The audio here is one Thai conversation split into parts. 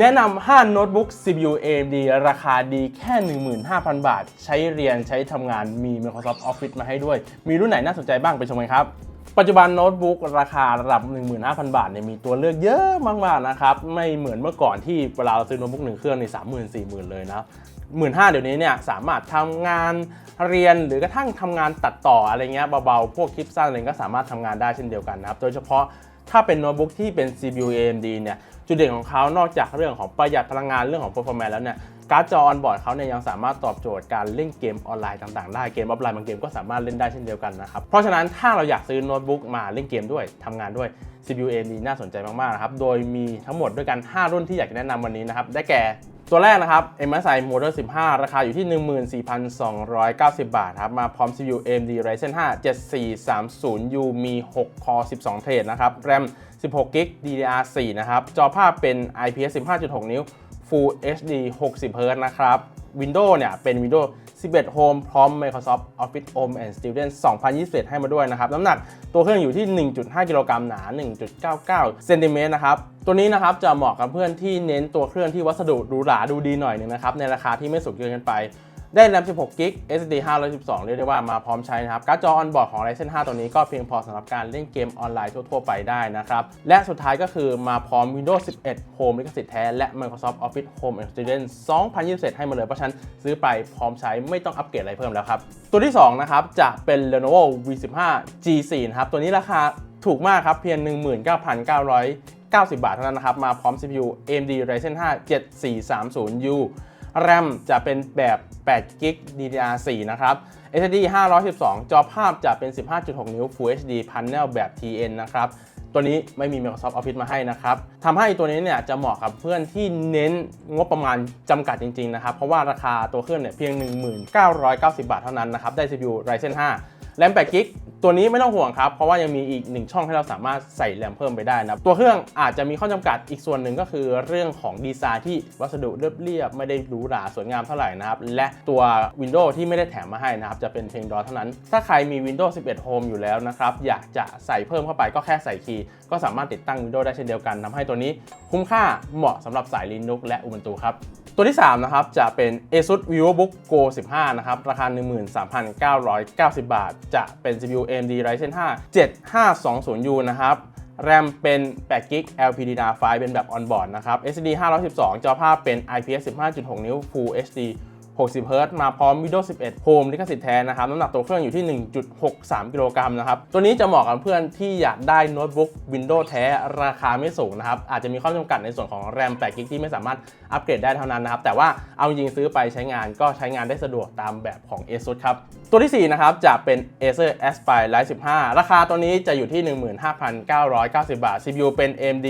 แนะนำ5โน้ตบุ๊ก CPU AMD ราคาดีแค่ 15,000 บาท ใช้เรียนใช้ทำงานมี Microsoft Office มาให้ด้วย มีรุ่นไหนน่าสนใจบ้างไปชมกันครับปัจจุบันโน้ตบุ๊กราคาระดับ 15,000 บาทเนี่ยมีตัวเลือกเยอะมากๆนะครับ ไม่เหมือนเมื่อก่อนที่เวลาเราซื้อโน้ตบุ๊กหนึ่งเครื่องใน30,000 40,000เลยนะหมื่นห้าเดี๋ยวนี้เนี่ยสามารถทำงานเรียนหรือกระทั่งทำงานตัดต่ออะไรเงี้ยเบาๆ พวกคลิปสั้นอะไรก็สามารถทำงานได้เช่นเดียวกันนะครับ โดยเฉพาะ ถ้าเป็นโน้ตบุ๊กที่เป็น CPU AMD เนี่ยจุดเด่นของเขานอกจากเรื่องของประหยัดพลังงานเรื่องของ performance แล้วเนี่ยการ์ดจอออนบอร์ดเขาเนี่ยยังสามารถตอบโจทย์การเล่นเกมออนไลน์ต่างๆได้เกมออฟไลน์บางเกมก็สามารถเล่นได้เช่นเดียวกันนะครับ เพราะฉะนั้นถ้าเราอยากซื้อโน้ตบุ๊กมาเล่นเกมด้วยทำงานด้วย CPU AMD น่าสนใจมากๆนะครับโดยมีทั้งหมดด้วยกัน 5 รุ่นที่อยากจะแนะนำวันนี้นะครับได้แก่ ตัวแรกนะครับ MSI Model 15 ราคาอยู่ที่ 14,290 บาทครับ มาพร้อม CPU AMD Ryzen 5 7430U มี 6 คอ 12 เทรดนะครับ RAM 16 g b DDR4 นะครับ จอภาพเป็น IPS 15.6 นิ้ว Full HD 60 Hz นะครับ Windows เนี่ยเป็น Windows 11 Home พร้อม Microsoft Office Home and Student 2021 ให้มาด้วยนะครับ น้ำหนักตัวเครื่องอยู่ที่ 1.5 กิโลกรัมหนา 1.99 เซนติเมตรนะครับ ตัวนี้นะครับจะเหมาะกับเพื่อนที่เน้นตัวเครื่องที่วัสดุหรูหราดูดีหน่อยหนึงนะครับ ในราคาที่ไม่สูงเกินไป ได้ RAM 16 g b SSD 512 เรียกได้ว่ามาพร้อมใช้นะครับ การ์ดจอออนบอร์ดของ Ryzen 5 ตัวนี้ก็เพียงพอสำหรับการเล่นเกมออนไลน์ทั่ว ๆ ไปได้นะครับ และสุดท้ายก็คือมาพร้อม Windows 11 Home ลิขสิทธิ์แท้ และ Microsoft Office Home and Student 2021 ให้มาเลย เพราะฉะนั้นซื้อไปพร้อมใช้ไม่ต้องอัปเกรดอะไรเพิ่มแล้วครับ ตัวที่ 2 นะครับ จะเป็น Lenovo V15 G4 นะครับ ตัวนี้ราคาถูกมากครับเพียง 19,990 บาทเท่านั้นนะครับมาพร้อม CPU AMD Ryzen 5 7430U RAM จะเป็นแบบ8 g b DDR4 นะครับ SSD 512 จอภาพจะเป็น 15.6 นิ้ว Full HD Panel แบบ TN นะครับ ตัวนี้ไม่มี Microsoft Office มาให้นะครับทำให้ตัวนี้เนี่ยจะเหมาะกับเพื่อนที่เน้นงบประมาณจำกัดจริง ๆ นะครับ เพราะว่าราคาตัวเครื่องเนี่ยเพียง 1990 บาทเท่านั้นนะครับ ได้ CPU Ryzen 5 แรม8 g b ตัวนี้ไม่ต้องห่วงครับ เพราะว่ายังมีอีก1ช่องให้เราสามารถใส่แรมเพิ่มไปได้นะตัวเครื่องอาจจะมีข้อจำกัดอีกส่วนหนึ่งก็คือเรื่องของดีไซน์ที่วัสดุเรียบๆไม่ได้หรูหราสวยงามเท่าไหร่นะครับและตัว Windows ที่ไม่ได้แถมมาให้นะครับจะเป็นเพียงดอเท่านั้น ถ้าใครมี Windows 11 Home อยู่แล้วนะครับอยากจะใส่เพิ่มเข้าไปก็แค่ใส่คีย์ก็สามารถติดตั้ง Windows ได้เช่นเดียวกันทำให้ตัวนี้คุ้มค่าเหมาะสำหรับสาย Linux และ Ubuntu ครับตัวที่ 3 นะครับ จะเป็น ASUS VivoBook Go 15 นะครับ ราคา 13,990 บาทจะเป็น CPU AMD Ryzen 5 7520U นะครับแรมเป็น8 g b LPDDR5 เป็นแบบออนบอร์ดนะครับ SSD 512 จอภาพเป็น IPS 15.6 นิ้ว Full HD 60 Hz มาพร้อม Windows 11 Home ลิขสิทธิ์แท้นะครับ น้ำหนักตัวเครื่องอยู่ที่ 1.63 กิโลกรัมนะครับ ตัวนี้จะเหมาะกับเพื่อนที่อยากได้โน้ตบุ๊ก Windows แท้ราคาไม่สูงนะครับ อาจจะมีข้อจำกัดในส่วนของ RAM 8 g b ที่ไม่สามารถอัปเกรดได้เท่านั้นนะครับ แต่ว่าเอาจริงซื้อไปใช้งานก็ใช้งานได้สะดวกตามแบบของ ASUS ครับ ตัวที่4นะครับจะเป็น Acer Aspire Lite 15 ราคาตัวนี้จะอยู่ที่ 15,990 บาท CPU เป็น AMD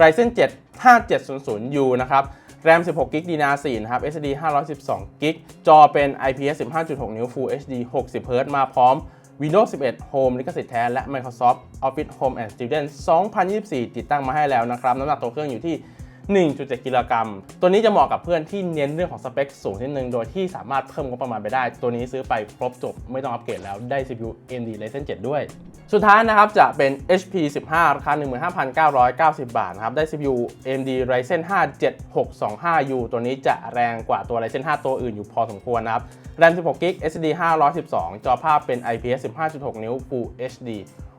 Ryzen 7 5700U นะครับ RAM 16 g b DDR4 นะครับ SSD 512 g b จอเป็น IPS 15.6 นิ้ว Full HD 60 Hz มาพร้อม Windows 11 Home ลิขสิทธิ์แท้ และ Microsoft Office Home and Student 2024 ติดตั้งมาให้แล้วนะครับ น้ำหนักตัวเครื่องอยู่ที่ 1.7 กิโลกรัม ตัวนี้จะเหมาะกับเพื่อนที่เน้นเรื่องของสเปคสูงนิดนึง โดยที่สามารถเพิ่มงบประมาณไปได้ ตัวนี้ซื้อไปครบจบ ไม่ต้องอัปเกรดแล้ว ได้ CPU AMD Ryzen 7 ด้วย สุดท้ายนะครับจะเป็น HP 15 ราคา 15,990 บาทนะครับ ได้ CPU AMD Ryzen 5 7625U ตัวนี้จะแรงกว่าตัว Ryzen 5 ตัวอื่นอยู่พอสมควรนะครับ RAM 16 g b SSD 512 จอภาพเป็น IPS 15.6 นิ้ว Full HD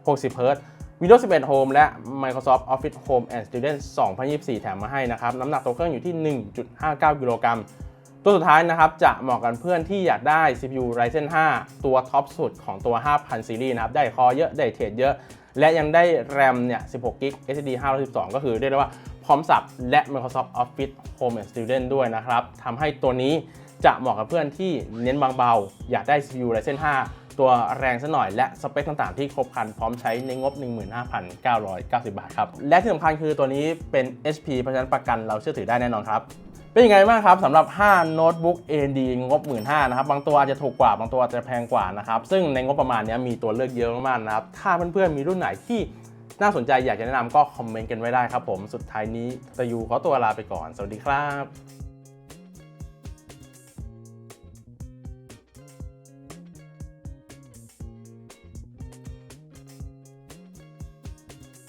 60 Hz Windows 11 Home และ Microsoft Office Home and Student 2024 แถมมาให้นะครับ น้ำหนักตัวเครื่องอยู่ที่ 1.59 กิโลกรัม ตัวสุดท้ายนะครับจะเหมาะกันเพื่อนที่อยากได้ CPU Ryzen 5 ตัวท็อปสุดของตัว 5000 ซีรีส์นะครับ ได้คอเยอะ ได้เทรดเยอะ และยังได้ RAM เนี่ย16 g b SSD 512 ก็คือเรียกได้ว่าพร้อมสับและ Microsoft Office Home and Student ด้วยนะครับทำให้ตัวนี้จะเหมาะกับเพื่อนที่เน้นบางเบา อยากได้ CPU Ryzen 5 ตัวแรงซะหน่อยและสเปคต่างๆที่ครบครันพร้อมใช้ในงบ 15,990 บาทครับ และที่สำคัญคือตัวนี้เป็น HP เพราะฉะนั้นประกันเราเชื่อถือได้แน่นอนครับ เป็นยังไงบ้างครับสำหรับ 5 โน้ตบุ๊ก AMD งบ 1 5ื่นนะครับ บางตัวอาจจะถูกกว่า บางตัวอาจจะแพงกว่านะครับ ซึ่งในงบประมาณนี้มีตัวเลือกเยอะมากๆนะครับ ถ้าเพื่อนๆ มีรุ่นไหนที่น่าสนใจอยากจะแนะนำก็คอมเมนต์กันไว้ได้ครับผม สุดท้ายนี้ตะยูขอตัวลาไปก่อน สวัสดีครับ